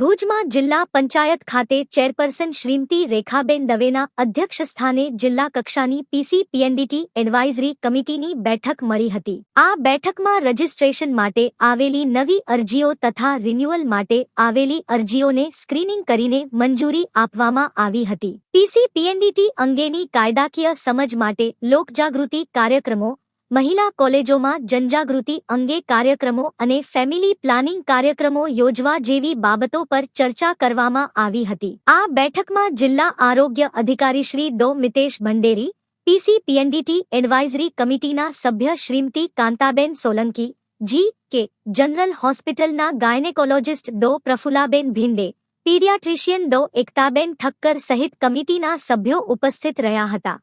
ભુજમાં જિલ્લા પંચાયત ખાતે ચેરપર્સન શ્રીમતી રેખાબેન દવેના અધ્યક્ષસ્થાને જિલ્લા કક્ષાની પીસી પીએનડીટી એડવાઇઝરી કમિટીની બેઠક મળી હતી. આ બેઠકમાં રજીસ્ટ્રેશન માટે આવેલી નવી અરજીઓ તથા રિન્યુઅલ માટે આવેલી અરજીઓને સ્ક્રીનિંગ કરીને મંજૂરી આપવામાં આવી હતી. પીસી પીએનડીટી અંગેની કાયદાકીય સમજ માટે લોકજાગૃતિ કાર્યક્રમો મહિલા કોલેજોમાં જનજાગૃતિ અંગે કાર્યક્રમો અને ફેમિલી પ્લાનિંગ કાર્યક્રમો યોજવા જેવી બાબતો પર ચર્ચા કરવામાં આવી હતી. આ બેઠકમાં જિલ્લા આરોગ્ય અધિકારી શ્રી ડો. મિતેશ ભંડેરી પીસી પીએનડીટી એડવાઇઝરી કમિટીના સભ્ય શ્રીમતી કાંતાબેન સોલંકી, જી. કે. જનરલ હોસ્પિટલના ગાયનેકોલોજિસ્ટ ડો. પ્રફુલાબેન ભીંડે, પીડિયાટ્રિશિયન ડો. એકતાબેન ઠક્કર સહિત કમિટીના સભ્યો ઉપસ્થિત રહ્યા હતા.